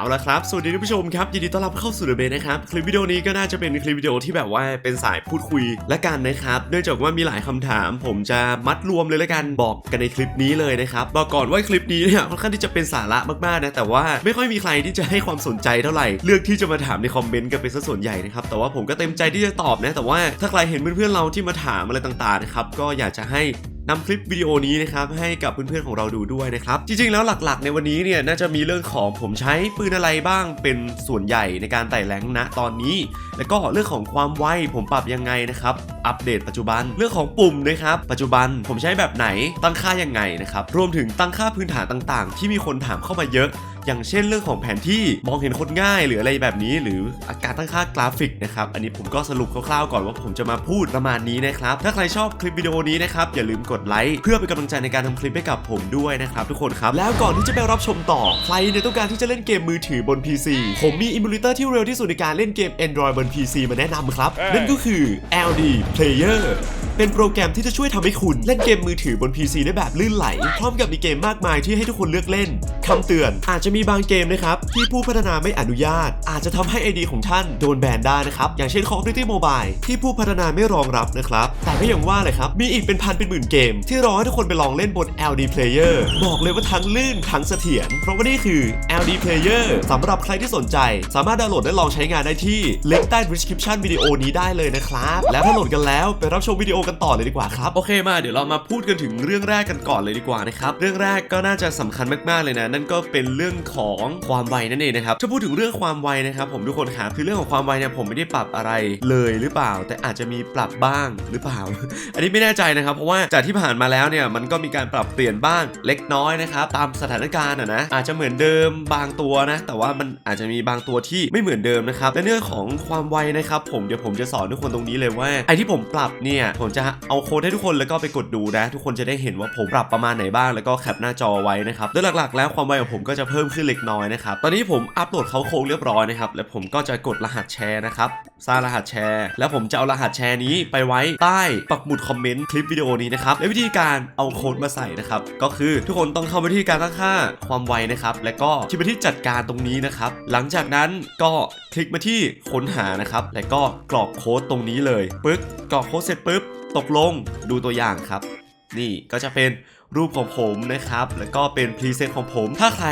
เอาละครับ สวัสดีท่านผู้ชมครับ ยินดีต้อนรับเข้าสู่เดอะเบนะครับ คลิปวิดีโอนี้ก็น่าจะเป็นคลิปวิดีโอที่แบบว่าเป็นสายพูดคุยและกันนะครับ เนื่องจากว่ามีหลายคำถาม ผมจะมัดรวมเลยละกันบอกกันในคลิปนี้เลยนะครับ บอกก่อนว่าคลิปนี้เนี่ยค่อนข้างที่จะเป็นสาระมากๆนะ แต่ว่าไม่ค่อยมีใครที่จะให้ความสนใจเท่าไหร่ เลือกที่จะมาถามในคอมเมนต์กันเป็นส่วนใหญ่นะครับ แต่ว่าผมก็เต็มใจที่จะตอบนะ แต่ว่าถ้าใครเห็นเพื่อนๆเราที่มาถามอะไรต่างๆนะครับ ก็อยากจะให้นำคลิปวิดีโอนี้นะครับให้กับเพื่อนๆของเราดูด้วยนะครับ จริงๆแล้วหลักๆ ในวันนี้เนี่ยน่าจะมีเรื่องของผมใช้ปืนอะไรบ้างเป็นส่วนใหญ่ในการไต่แรงนะตอนนี้ แล้วก็เรื่องของความไวผมปรับยังไงนะครับ อัปเดตปัจจุบันเรื่องของปุ่มนะครับ ปัจจุบันผมใช้แบบไหนตั้งค่ายังไงนะครับรวมถึงตั้งค่าพื้นฐานต่างๆ ที่มีคนถามเข้ามาเยอะอย่างเช่นเรื่องของแผนที่มองเห็นคนง่ายหรืออะไรแบบนี้ หรืออาการตั้งค่ากราฟิกนะครับ อันนี้ผมก็สรุปคร่าวๆก่อนว่าผมจะมาพูดประมาณนี้นะครับ ถ้าใครชอบคลิปวิดีโอนี้นะครับ อย่าลืมกดไลค์เพื่อเป็นกำลังใจในการทำคลิปให้กับผมด้วยนะครับทุกคนครับ แล้วก่อนที่จะไปรับชมต่อใครเนี่ยต้องการที่จะเล่นเกมมือถือบน PC ผมมีอิมูเลเตอร์ที่เร็วที่สุดในการเล่นเกม Android บน PC มาแนะนำครับ นั่นก็คือ LD Player เป็นโปรแกรมที่จะช่วยทำให้คุณเล่นเกมมือถือบน PC ได้แบบลื่นไหล พร้อมกับมีเกมมากมายที่ให้ทุกคนเลือกเล่นคำเตือนอาจจะมีบางเกมนะครับ ที่ผู้พัฒนาไม่อนุญาต อาจจะทำให้ ID ของท่านโดนแบนได้นะครับ อย่างเช่น Call of Duty Mobile ที่ผู้พัฒนาไม่รองรับนะครับ แต่ก็ยังว่าเลยครับ มีอีกเป็นพันเป็นหมื่นเกม ที่รอให้ทุกคนไปลองเล่นบน LD Player บอกเลยว่าทั้งลื่นทั้งเสถียรเพราะว่านี่คือ LD Player สำหรับใครที่สนใจ สามารถดาวน์โหลดและลองใช้งานได้ที่ลิงก์ใต้ description วิดีโอนี้ได้เลยนะครับ แล้วถ้าโหลดกันแล้วไปรับชมวิดีโอกันต่อเลยดีกว่าครับโอเคมาเดี๋ยวเรามาพูดกันถึงเรื่องแรกกันก่อนเลยดีกว่านะครับเรื่องแรกก็น่าจะสำคัญมากๆเลยนะ นั่นก็เป็นเรื่องของความไวนั่นเองนะครับถ้าพูดถึงเรื่องความไวนะครับผมทุกคนครับคือเรื่องของความไวเนี่ยผมไม่ได้ปรับอะไรเลยหรือเปล่า แต่อาจจะมีปรับบ้างหรือเปล่า อันนี้ไม่แน่ใจนะครับ เพราะว่าจากที่ผ่านมาแล้วเนี่ยมันก็มีการปรับเปลี่ยนบ้างเล็กน้อยนะครับตามสถานการณ์อะนะอาจจะเหมือนเดิมบางตัวนะ แต่ว่ามันอาจจะมีบางตัวที่ไม่เหมือนเดิมนะครับและเรื่องของความไวนะครับผมเดี๋ยวผมจะสอนทุกคนตรงนี้เลยว่าไอ้ที่ผมปรับเนี่ยผมจะเอาโค้ดให้ทุกคนแล้วก็ไปกดดูนะ ทุกคนจะได้เห็นว่าผมปรับประมาณไหนบ้างแล้วก็แคปหน้าจอไว้นะครับโดยหลักๆ แล้วความไวของผมก็จะเพิ่มขึ้นเล็กน้อยนะครับ ตอนนี้ผมอัปโหลดเขาโครงเรียบร้อยนะครับ แล้วผมก็จะกดรหัสแชร์นะครับ สร้างรหัสแชร์ แล้วผมจะเอารหัสแชร์นี้ไปไว้ใต้ปักหมุดคอมเมนต์คลิปวิดีโอนี้นะครับ และวิธีการเอาโค้ดมาใส่นะครับ ก็คือทุกคนต้องเข้าไปที่การตั้งค่าความไวนะครับ แล้วก็ที่ไปที่จัดการตรงนี้นะครับ หลังจากนั้นก็คลิกมาที่ค้นหานะครับ แล้วก็กรอกโค้ดตรงนี้เลยปึ๊กกรอกโค้ดเสร็จปุ๊บตกลงดูตัวอย่างครับ นี่ก็จะเป็น รูปของผมนะครับ แล้วก็เป็นพรีเซนต์ของผม ถ้าใคร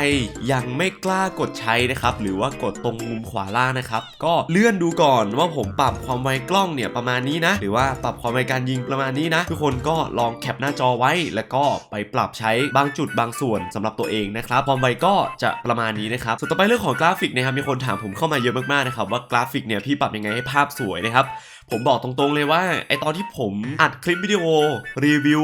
ยังไม่กล้ากดใช้นะครับ หรือว่ากดตรงมุมขวาล่างนะครับ ก็เลื่อนดูก่อนว่าผมปรับความไวกล้องเนี่ยประมาณนี้นะ หรือว่าปรับความไวการยิงประมาณนี้นะ ทุกคนก็ลองแคปหน้าจอไว้ แล้วก็ไปปรับใช้บางจุดบางส่วนสำหรับตัวเองนะครับ ความไวก็จะประมาณนี้นะครับ ส่วนต่อไปเรื่องของกราฟิกนะครับ มีคนถามผมเข้ามาเยอะมากๆนะครับว่ากราฟิกเนี่ยพี่ปรับยังไงให้ภาพสวยนะครับ ผมบอกตรงๆเลยว่าไอตอนที่ผมอัดคลิปวิดีโอรีวิว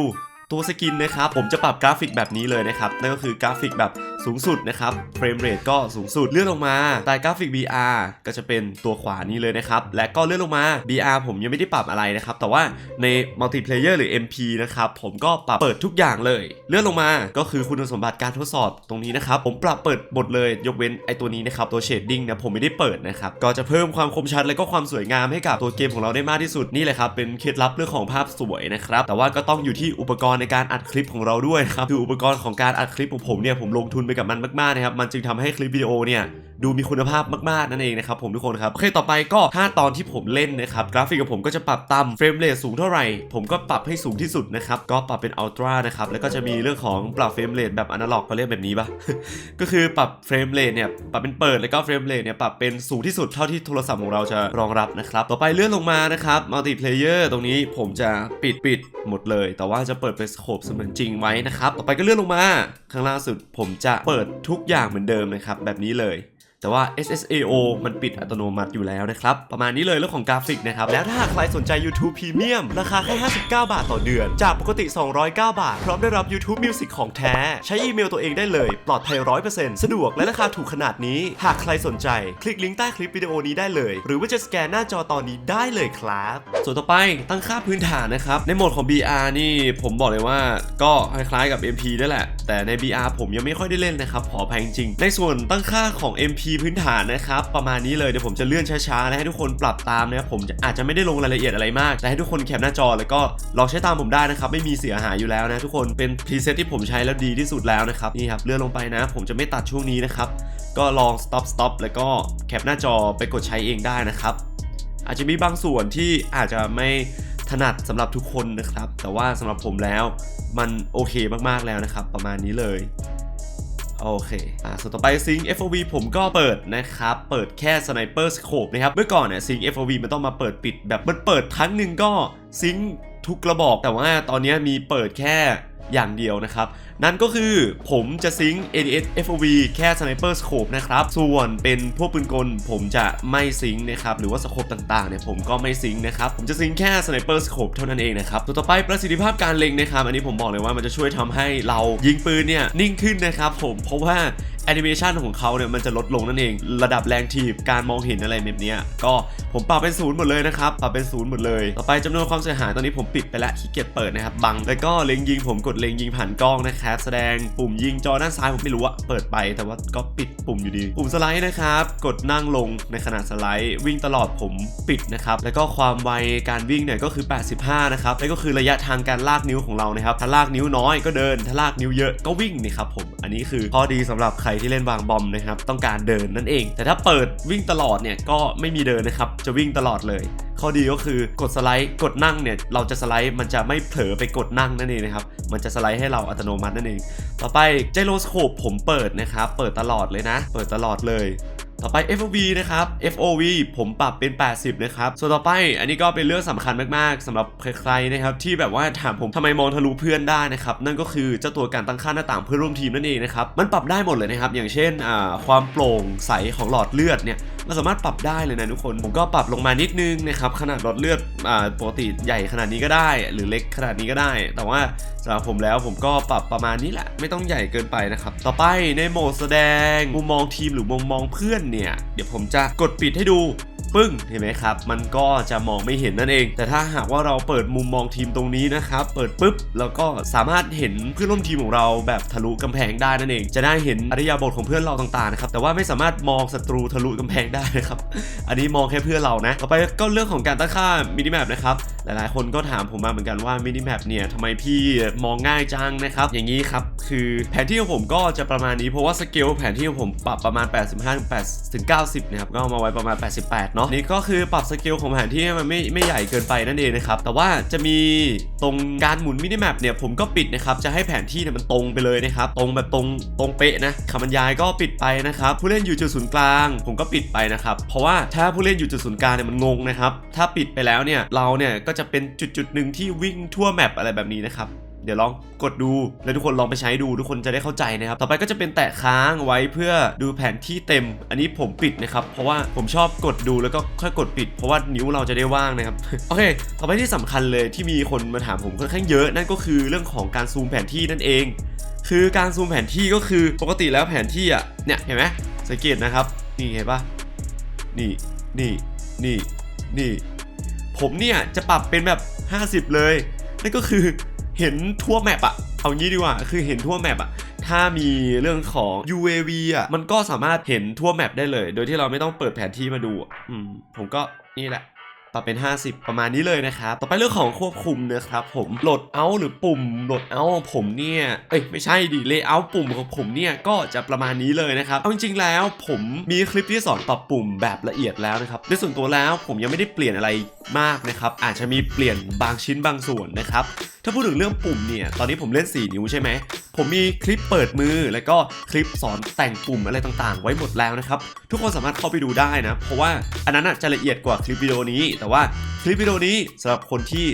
ตัวสกินนะครับผมจะปรับกราฟิกแบบนี้เลยนะครับนั่นก็คือกราฟิกแบบสูงสุดนะครับเฟรมเรทก็สูงสุดเลื่อนลงมาใต้กราฟิก BR ก็จะเป็นตัวขวานี้เลยนะครับและก็เลื่อนลงมา BR ผมยังไม่ได้ปรับอะไรนะครับแต่ว่าในมัลติเพลเยอร์หรือ MP นะครับผมก็ปรับเปิดทุกอย่างเลย เลื่อนลงมาก็คือคุณสมบัติการทดสอบตรงนี้นะครับผมปรับเปิดหมดเลยยกเว้นไอตัวนี้นะครับตัวเชดดิ้งนะผมไม่ได้เปิดนะครับก็จะเพิ่มความคมชัดและก็ความสวยงามให้กับตัวเกมของเราได้มากที่สุดนี่แหละครับเป็นเคล็ดลับเรื่องของภาพสวยนะครับแต่ว่าก็ต้องอยู่ที่อุปกรณ์ในการอัดคลิปของเราด้วยนะครับคืออุปกรณ์ของการอัดคลิปของผมเนี่ยผมลงทุนไปกับมันมากๆนะครับมันจึงทำให้คลิปวิดีโอเนี่ยดูมีคุณภาพมากๆนั่นเองนะครับผมทุกคนครับโอเคต่อไปก็ถ้าตอนที่ผมเล่นนะครับกราฟิกของผมก็จะปรับต่ำเฟรมเรทสูงเท่าไหร่ ผมก็ปรับให้สูงที่สุดนะครับก็ปรับเป็นอัลตร้านะครับแล้วก็จะมีเรื่องของปรับเฟรมเรทแบบอนาล็อกเขาเรียกแบบนี้ปะก็คือปรับเฟรมเรทเนี่ยปรับเป็นเปิดแล้วก็เฟรมเรทเนี่ยปรับเป็นสูงที่สุดเท่าที่โทรศัพท์ของเราจะรองรับนะครับต่อไปเลื่อนลงมานะครับมัลติเพลเยอร์ตรงนี้ผมจะปิดปิดหมดเลย แต่ว่าจะเปิดเป็นสโคปเสมือนจริงไว้นะครับต่อไปก็เลื่อนลงมาข้างล่างสุดผมจะเปิดทุกอย่างเหมือนเดิมนะครับแบบนี้เลย แต่ว่า SSAO มันปิดอัตโนมัติอยู่แล้วนะครับ ประมาณนี้เลยเรื่องของกราฟิกนะครับ แล้วถ้าหากใครสนใจ YouTube Premium ราคาแค่ 59 บาทต่อเดือน จากปกติ 209 บาท พร้อมได้รับ YouTube Music ของแท้ ใช้อีเมลตัวเองได้เลย ปลอดภัย 100%สะดวกและราคาถูกขนาดนี้ หากใครสนใจ คลิกลิงก์ใต้คลิปวิดีโอนี้ได้เลย หรือว่าจะสแกนหน้าจอตอนนี้ได้เลยครับ ส่วนต่อไปตั้งค่าพื้นฐานนะครับ ในโหมดของ BR นี่ผมบอกเลยว่าก็คล้ายๆกับ MP นั่นแหละ แต่ใน BR ผมยังไม่ค่อยได้เล่นนะครับขออภัยจริง ในส่วนตั้งค่าของ MP พื้นฐานนะครับประมาณนี้เลยเดี๋ยวผมจะเลื่อนช้าๆและให้ทุกคนปรับตามนะครับผมอาจจะไม่ได้ลงรายละเอียดอะไรมากแต่ให้ทุกคนแคปหน้าจอแล้วก็ลองใช้ตามผมได้นะครับไม่มีเสียหายอยู่แล้วนะทุกคนเป็นพรีเซตที่ผมใช้แล้วดีที่สุดแล้วนะครับนี่ครับเลื่อนลงไปนะ ผมจะไม่ตัดช่วงนี้นะครับก็ลอง stop stop แล้วก็แคปหน้าจอไปกดใช้เองได้นะครับอาจจะมีบางส่วนที่อาจจะไม่ถนัดสำหรับทุกคนนะครับ แต่ว่าสำหรับผมแล้วมันโอเคมากๆแล้วนะครับ ประมาณนี้เลย โอเค อ่า ส่วนต่อไปซิง FOV ผมก็เปิดนะครับ เปิดแค่ Sniper Scope นะครับ เมื่อก่อนเนี่ยซิง FOV มันต้องมาเปิดปิดแบบมันเปิดครั้งหนึ่งก็ซิงทุกกระบอก แต่ว่าตอนนี้มีเปิดแค่อย่างเดียวนะครับนั่นก็คือผมจะซิง ADS FOV แค่ Sniper Scope นะครับ ส่วนเป็นพวกปืนกลผมจะไม่ซิงนะครับหรือว่าสโคปต่างๆเนี่ยผมก็ไม่ซิงนะครับผมจะซิงแค่ Sniper Scope เท่านั้นเองนะครับตัวต่อไปประสิทธิภาพการเล็งนะครับอันนี้ผมบอกเลยว่ามันจะช่วยทำให้เรายิงปืนเนี่ยนิ่งขึ้นนะครับผมเพราะว่าแอนิเมชันของเขาเนี่ยมันจะลดลงนั่นเอง ระดับแรงถีบการมองเห็นอะไรแบบนี้ก็ผมปรับเป็นศูนย์หมดเลยนะครับปรับเป็นศูนย์หมดเลย ต่อไปจำนวนความเสียหายตอนนี้ผมปิดไปแล้วขี้เกียจเปิดนะครับบังแล้วก็เล็งยิงผมกดเล็งยิงผ่านกล้องนะครับแสดงปุ่มยิงจอด้านซ้ายผมไม่รู้อะเปิดไปแต่ว่าก็ปิดปุ่มอยู่ดี ปุ่มสไลด์นะครับ กดนั่งลงในขณะสไลด์วิ่งตลอดผมปิดนะครับ แล้วก็ความไวการวิ่งเนี่ยก็คือ 85 นะครับแล้วก็คือระยะทางการลากนิ้วของเรานะครับ ถ้าลากนิ้วน้อยก็เดิน ถ้าลากนิ้วเยอะก็วิ่งนี่ครับผม อันนี้คือข้อดีสำหรับใครที่เล่นวางบอมนะครับ ต้องการเดินนั่นเอง แต่ถ้าเปิดวิ่งตลอดเนี่ยก็ไม่มีเดินนะครับ จะวิ่งตลอดเลย ข้อดีก็คือกดสไลด์กดนั่งเนี่ยเราจะสไลด์มันจะไม่เผลอไปกดนั่งนั่นเองนะครับมันจะสไลด์ให้เราอัตโนมัตินั่นเอง ต่อไปไจโรสโคปผมเปิดนะครับเปิดตลอดเลยนะ เปิดตลอดเลย ต่อไป FOV นะครับ FOV ผมปรับเป็น 80 นะครับ ส่วนต่อไปอันนี้ก็เป็นเรื่องสำคัญมากๆสำหรับใครๆนะครับที่แบบว่าถามผมทำไมมองทะลุเพื่อนได้นะครับนั่นก็คือเจ้าตัวการตั้งค่าหน้าต่างเพื่อร่วมทีมนั่นเองนะครับมันปรับได้หมดเลยนะครับอย่างเช่นความโปร่งใสของหลอดเลือดเนี่ยเราสามารถปรับได้เลยนะทุกคน ผมก็ปรับลงมานิดนึงนะครับขนาดหลอดเลือดอปกติใหญ่ขนาดนี้ก็ได้ หรือเล็กขนาดนี้ก็ได้ แต่ว่าสำหรับผมแล้วผมก็ปรับประมาณนี้แหละ ไม่ต้องใหญ่เกินไปนะครับต่อไปในโหมดแสดงมุมมองทีมหรือมุมมองเพื่อนเนี่ย เดี๋ยวผมจะกดปิดให้ดู ปึ้งเห็นไหมครับ มันก็จะมองไม่เห็นนั่นเอง แต่ถ้าหากว่าเราเปิดมุมมองทีมตรงนี้นะครับ เปิดปุ๊บแล้วก็สามารถเห็นเพื่อนร่วมทีมของเราแบบทะลุกำแพงได้นั่นเอง จะได้เห็นอริยาบทของเพื่อนเราต่างๆนะครับแต่ว่าไม่สามารถมองศัตรูทะลุกำแพงได้นะครับอันนี้มองแค่เพื่อนเรานะต่อไปก็เรื่องของการตั้งค่ามินิแมปนะครับหลายๆ คนก็ถามผมมาเหมือนกันว่ามินิแมปเนี่ยทำไมพี่มองง่ายจังนะครับอย่างนี้ครับคือแผนที่ของผมก็จะประมาณนี้เพราะว่าสเกลแผนที่ของผมปรับประมาณ 85 8ถึง90นะครับก็เอามาไว้ประมาณ 88เนาะนี่ก็คือปรับสเกลของแผนที่ให้มันไม่ไม่ใหญ่เกินไปนั่นเองนะครับแต่ว่าจะมีตรงการหมุนมินิแมปเนี่ยผมก็ปิดนะครับจะให้แผนที่เนี่ยมันตรงไปเลยนะครับตรงแบบตรงตรงเป๊ะนะคำบรรยายก็ปิดไปนะครับผู้เล่นอยู่จุดศูนย์กลาง ผมก็ปิดไปนะครับเพราะว่าถ้าผู้เล่นอยู่จุดศูนย์กลางเนี่ยมันงงนะครับถ้าปิดไปแล้วเนี่ยเราเนี่ยก็จะเป็นจุดจุดหนึ่งที่วิ่งทั่วแมปอะไรแบบนี้นะครับ เดี๋ยวลองกดดู แล้วทุกคนลองไปใช้ดูทุกคนจะได้เข้าใจนะครับ ต่อไปก็จะเป็นแตะค้างไว้เพื่อดูแผนที่เต็ม อันนี้ผมปิดนะครับ เพราะว่าผมชอบกดดูแล้วก็ค่อยกดปิด เพราะว่านิ้วเราจะได้ว่างนะครับ โอเค ต่อไปที่สำคัญเลยที่มีคนมาถามผมค่อนข้างเยอะ นั่นก็คือเรื่องของการซูมแผนที่นั่นเอง คือการซูมแผนที่ก็คือปกติแล้วแผนที่อะ เนี่ยเห็นไหมสังเกตนะครับ นี่เห็นปะนี่ นี่ นี่ นี่ ผมเนี่ยจะปรับเป็นแบบ 50 เลย นั่นก็คือ เห็นทั่วแมปอะเอางี้ดีกว่า คือเห็นทั่วแมปอะถ้ามีเรื่องของ UAV อะมันก็สามารถเห็นทั่วแมปได้เลย โดยที่เราไม่ต้องเปิดแผนที่มาดูอะอืมผมก็นี่แหละ ปรับเป็น 50 ประมาณนี้เลยนะครับ ต่อไปเรื่องของควบคุมนะครับผมโหลดเอาหรือปุ่มโหลดเอาของผมเนี่ย เอ้ยไม่ใช่ดิเลเยอร์ปุ่มของผมเนี่ยก็จะประมาณนี้เลยนะครับ เอาจริงๆแล้วผมมีคลิปที่สอนปรับปุ่มแบบละเอียดแล้วนะครับในส่วนตัวแล้วผมยังไม่ได้เปลี่ยนอะไรมากนะครับ อาจจะมีเปลี่ยนบางชิ้นบางส่วนนะครับ ถ้าพูดถึงเรื่องปุ่มเนี่ย ตอนนี้ผมเล่น 4 นิ้วใช่ไหม ผมมีคลิปเปิดมือ แล้วก็คลิปสอนแต่งปุ่มอะไรต่างๆ ไว้หมดแล้วนะครับ ทุกคนสามารถเข้าไปดูได้นะ เพราะว่าอันนั้นจะละเอียดกว่าคลิปวิดีโอนี้แแต่ว่าคลิปวิดีโอนี้สำหรับคนที่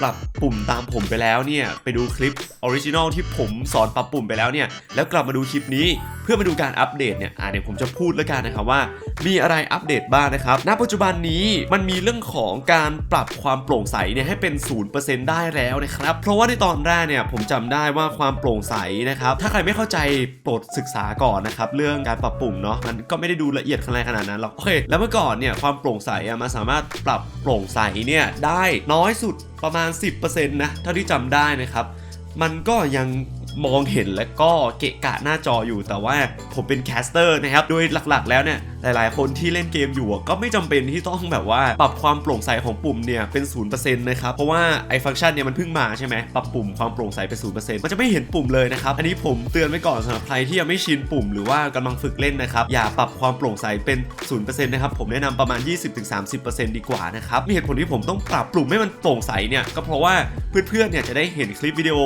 ปรับปุ่มตามผมไปแล้วเนี่ย ไปดูคลิปออริจินอลที่ผมสอนปรับปุ่มไปแล้วเนี่ย แล้วกลับมาดูคลิปนี้เพื่อมาดูการอัปเดตเนี่ย อ่าเดี๋ยวผมจะพูดแล้วกันนะครับว่า มีอะไรอัปเดตบ้างนะครับ ณ ปัจจุบันนี้มันมีเรื่องของการปรับความโปร่งใสเนี่ยให้เป็น 0%ได้แล้วนะครับ เพราะว่าในตอนแรกเนี่ยผมจำได้ว่าความโปร่งใสนะครับ ถ้าใครไม่เข้าใจโปรดศึกษาก่อนนะครับเรื่องการปรับปุ่มเนาะ มันก็ไม่ได้ดูละเอียดขนาดขนาดนั้นหรอก โอเค แล้วเมื่อก่อนเนี่ยความโปร่งใสอะมันสามารถปรับโปร่งใสเนี่ยได้น้อยสุด ประมาณ 10%นะเท่าที่จำได้นะครับ มันก็ยังมองเห็นและก็เกะกะหน้าจออยู่แต่ว่าผมเป็นแคสเตอร์นะครับ โดยหลักๆแล้วเนี่ยหลายๆ คนที่เล่นเกมอยู่ก็ไม่จำเป็นที่ต้องแบบว่าปรับความโปร่งใสของปุ่มเนี่ยเป็น0%นะครับเพราะว่าไอ้ฟังก์ชันเนี่ยมันเพิ่งมาใช่ไหมปรับปุ่มความโปร่งใสเป็น0%มันจะไม่เห็นปุ่มเลยนะครับอันนี้ผมเตือนไว้ก่อนสำหรับใครที่ยังไม่ชินปุ่มหรือว่ากำลังฝึกเล่นนะครับอย่าปรับความโปร่งใสเป็น0%นะครับผมแนะนำประมาณ 20-30%ดีกว่านะครับมีเหตุผลที่ผมต้องปรับปุ่มให้มันโปร่งใสเนี่ยก็เพราะว่าเพื่อนๆเนี่ยจะได้เห็นคลิปวิดีโอ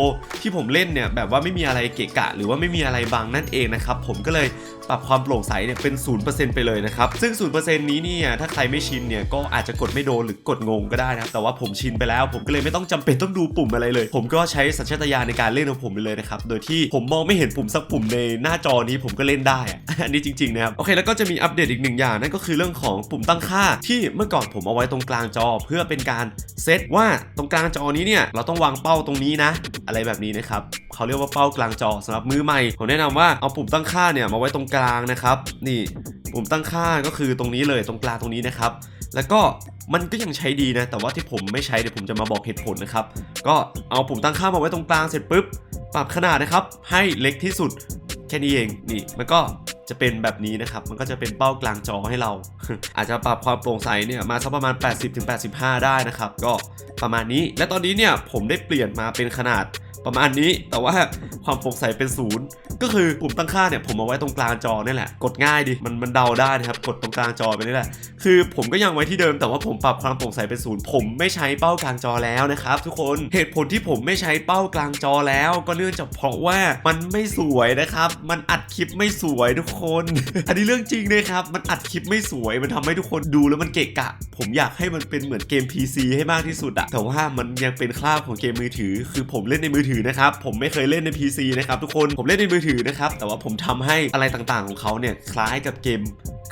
ที่ผมเล่นเนี่ยแบบว่าไม่มีอะไรเกะกะ หรือว่าไม่มีอะไรบังนั่นเองนะครับผมก็เลยปรับความโปร่งใสเนี่ยเป็น0%ไปเลยนะครับ ซึ่ง 0%นี้เนี่ยถ้าใครไม่ชินเนี่ยก็อาจจะกดไม่โดนหรือกดงงก็ได้นะครับแต่ว่าผมชินไปแล้ว ผมก็เลยไม่ต้องจำเป็นต้องดูปุ่มอะไรเลย ผมก็ใช้สัญชาตญาณในการเล่นของผมไปเลยนะครับโดยที่ผมมองไม่เห็นปุ่มสักปุ่มในหน้าจอนี้ผมก็เล่นได้อันนี้จริงๆนะครับโอเคแล้วก็จะมีอัปเดตอีกหนึ่งอย่างนั่นก็คือเรื่องของปุ่มตั้งค่า ที่เมื่อก่อนผมเอาไว้ตรงกลางจอ เพื่อเป็นการเซตว่าตรงกลางจอนี้เนี่ยเราต้องวางเป้าตรงนี้นะ อะไรแบบนี้นะครับเขาเรียกว่าเป้ากลางจอสำหรับมือใหม่ผมแนะนำว่าเอาปุ่มตั้งค่าเนี่ยมาไว้ตรงกลางนะครับนี่ปุ่มตั้งค่าก็คือตรงนี้เลยตรงกลางตรงนี้นะครับ แล้วก็มันก็ยังใช้ดีนะ แต่ว่าที่ผมไม่ใช้เดี๋ยวผมจะมาบอกเหตุผลนะครับ ก็เอาปุ่มตั้งค่ามาไว้ตรงกลางเสร็จปุ๊บ ปรับขนาดนะครับ ให้เล็กที่สุดแค่นี้เองนี่มันก็จะเป็นแบบนี้นะครับ มันก็จะเป็นเป้ากลางจอให้เรา อาจจะปรับความโปร่งใสเนี่ยมาสักประมาณ 80-85 ได้นะครับ ก็ประมาณนี้ และตอนนี้เนี่ยผมได้เปลี่ยนมาเป็นขนาด ประมาณนี้แต่ว่าความโปร่งใสเป็นศูนย์ก็คือปุ่มตั้งค่าเนี่ยผมเอาไว้ตรงกลางจอนี่แหละ กดง่ายดิมันมันเดาได้นะครับกดตรงกลางจอไปนี่แหละคือผมก็ยังไว้ที่เดิมแต่ว่าผมปรับความโปร่งใสเป็นศูนย์ผมไม่ใช้เป้ากลางจอแล้วนะครับทุกคนเหตุผลที่ผมไม่ใช้เป้ากลางจอแล้ว ก็เนื่องจากเพราะว่ามันไม่สวยนะครับ มันอัดคลิปไม่สวยทุกคน อันนี้เรื่องจริงเลยครับมันอัดคลิปไม่สวยมันทำให้ทุกคนดูแล้วมันเกะกะ ผมอยากให้มันเป็นเหมือนเกม PC ให้มากที่สุดอะแต่ว่ามันยังเป็นคราบของเกมมือถือ คือผมเล่นในมือถือนะครับผมไม่เคยเล่นใน PC นะครับทุกคนผมเล่นในมือถือนะครับแต่ว่าผมทำให้อะไรต่างๆของเขาเนี่ยคล้ายกับเกม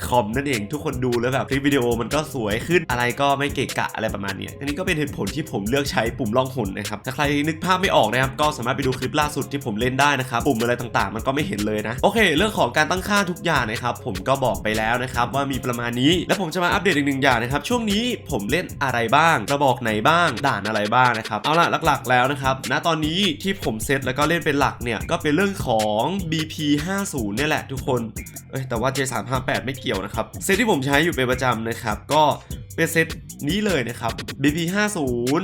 คอมนั่นเองทุกคนดูแล้วแบบคลิปวิดีโอมันก็สวยขึ้นอะไรก็ไม่เกะกะอะไรประมาณนี้อันนี้ก็เป็นเหตุผลที่ผมเลือกใช้ปุ่มล่องหนนะครับถ้าใครนึกภาพไม่ออกนะครับก็สามารถไปดูคลิปล่าสุดที่ผมเล่นได้นะครับปุ่มอะไรต่างๆ มันก็ไม่เห็นเลยนะโอเค เรื่องของการตั้งค่าทุกอย่างนะครับผมก็บอกไปแล้วนะครับว่ามีประมาณนี้ และผมจะมาอัปเดตอีกหนึ่งอย่างนะครับช่วงนี้ผมเล่นอะไรบ้างกระบอกไหนบ้างด่านอะไรบ้างนะครับเอาล่ะหลักๆแล้วนะครับณตอนนี้ที่ผมเซตแล้วก็เล่นเป็นหลักเนี่ย ก็เป็นเรื่องของ BP 50เนี่ยแหละทุกคน เอ้ยแต่ว่า J358 ไม่เกี่ยวนะครับ เซตที่ผมใช้อยู่เป็นประจำนะครับ ก็เป็นเซตนี้เลยนะครับ BP50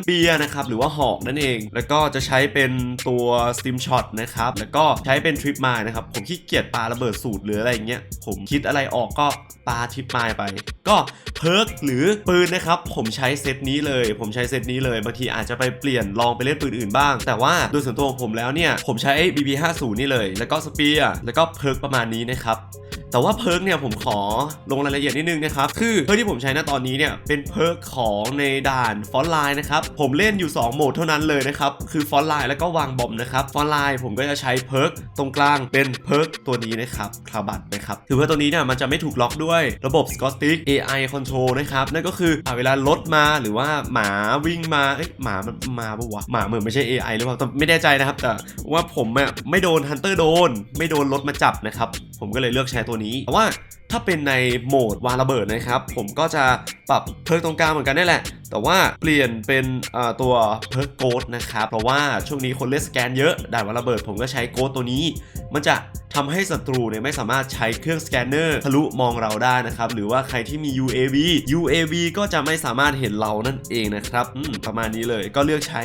เบียนะครับ หรือว่าหอกนั่นเอง แล้วก็จะใช้เป็นตัว Steam Shot นะครับ แล้วก็ใช้เป็น Trip Mine นะครับ ผมขี้เกียจปาระเบิดสูตรหรืออะไรอย่างเงี้ย ผมคิดอะไรออกก็ ปาทิปมายไป ก็เพิร์กหรือปืนนะครับ ผมใช้เซตนี้เลย ผมใช้เซตนี้เลยบางทีอาจจะไปเปลี่ยนลองไปเล่นปืนอื่นบ้าง แต่ว่าโดยส่วนตัวของผมแล้วเนี่ย ผมใช้ BB50 นี่เลย แล้วก็สเปียร์แล้วก็เพิร์กประมาณนี้นะครับ แต่ว่าเพิร์กเนี่ยผมขอลงรายละเอียดนิดนึงนะครับ คือเพิร์กที่ผมใช้ณตอนนี้เนี่ยเป็นเพิร์กของในด่านฟอนไลน์นะครับ ผมเล่นอยู่ 2 โหมดเท่านั้นเลยนะครับ คือฟอนไลน์แล้วก็วางบอมนะครับ ฟอนไลน์ผมก็จะใช้เพิร์กตรงกลางเป็นเพิร์กตัวนี้นะครับคาบัตนะครับคือเพิร์กตัวนี้เนี่ยมันจะไม่ถูกล็อกด้วยระบบ s c o t t i c AI Control นะครับ นั่นก็คืออเวลารถมาหรือว่าหมาวิ่งมาเอ้ยหมามันมาปะวะหมาเหมือนไม่ใช่ AI หรือเปล่าแต่ไม่แน่ใจนะครับ แต่ว่าผมอะไม่โดนฮันเตอร์โดน ไม่โดนรถมาจับนะครับ ผมก็เลยเลือกใช้ตัวนี้แต่ว่าถ้าเป็นในโหมดวางระเบิดนะครับ ผมก็จะปรับเพิร์กตรงกลางเหมือนกันนี่แหละแต่ว่าเปลี่ยนเป็นตัวเพิร์กโกดนะครับเพราะว่าช่วงนี้คนเล่นสแกนเยอะด่านวางระเบิดผมก็ใช้โกดตัวนี้ มันจะทำให้ศัตรูเนี่ยไม่สามารถใช้เครื่องสแกนเนอร์ทะลุมองเราได้นะครับ หรือว่าใครที่มี UAV UAV ก็จะไม่สามารถเห็นเรานั่นเองนะครับประมาณนี้เลยก็เลือกใช้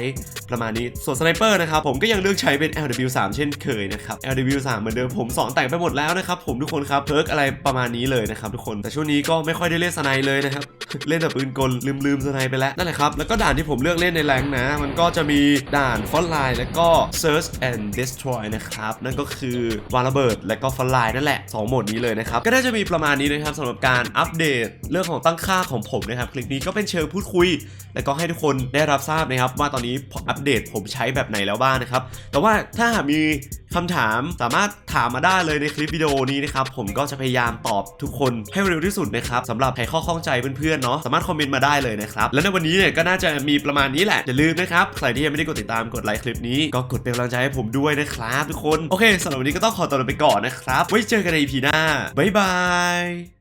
ประมาณนี้ส่วนสไนเปอร์นะครับผมก็ยังเลือกใช้เป็น LW3 เช่นเคยนะครับ LW3 เหมือนเดิมผมสอนแต่งไปหมดแล้วนะครับผมทุกคนครับเพิร์กอะไรประมาณนี้เลยนะครับทุกคนแต่ช่วงนี้ก็ไม่ค่อยได้เล่นสไนเลยนะครับ เล่นแต่ปืนกลลืมลืมสไนไปแล้วนั่นแหละครับ แล้วก็ด่านที่ผมเลือกเล่นในแรงนะ มันก็จะมีด่านฟอนไลน์แล้วก็ Search and Destroy นะครับ นั่นก็คือวางระเบิดและก็ฟอนไลน์นั่นแหละสองโหมดนี้เลยนะครับ ก็น่าจะมีประมาณนี้นะครับสำหรับการอัปเดตเรื่องของตั้งค่าของผมนะครับ คลิปนี้ก็เป็นเชิงพูดคุย แล้วก็ให้ทุกคนได้รับทราบนะครับว่าตอนนี้อัปเดตผมใช้แบบไหนแล้วบ้างนะครับแต่ว่าถ้าหากมี คำถามสามารถถามมาได้เลยในคลิปวิดีโอนี้นะครับ ผมก็จะพยายามตอบทุกคนให้เร็วที่สุดนะครับสำหรับใครข้อข้องใจเพื่อนๆเนาะสามารถคอมเมนต์มาได้เลยนะครับ และในวันนี้เนี่ยก็น่าจะมีประมาณนี้แหละอย่าลืมนะครับใครที่ยังไม่ได้กดติดตามกดไลค์คลิปนี้ก็กดเป็นกำลังใจให้ผมด้วยนะครับทุกคนโอเคสำหรับวันนี้ก็ต้องขอตัวลาไปก่อนนะครับไว้เจอกันใน EP หน้าบ๊ายบาย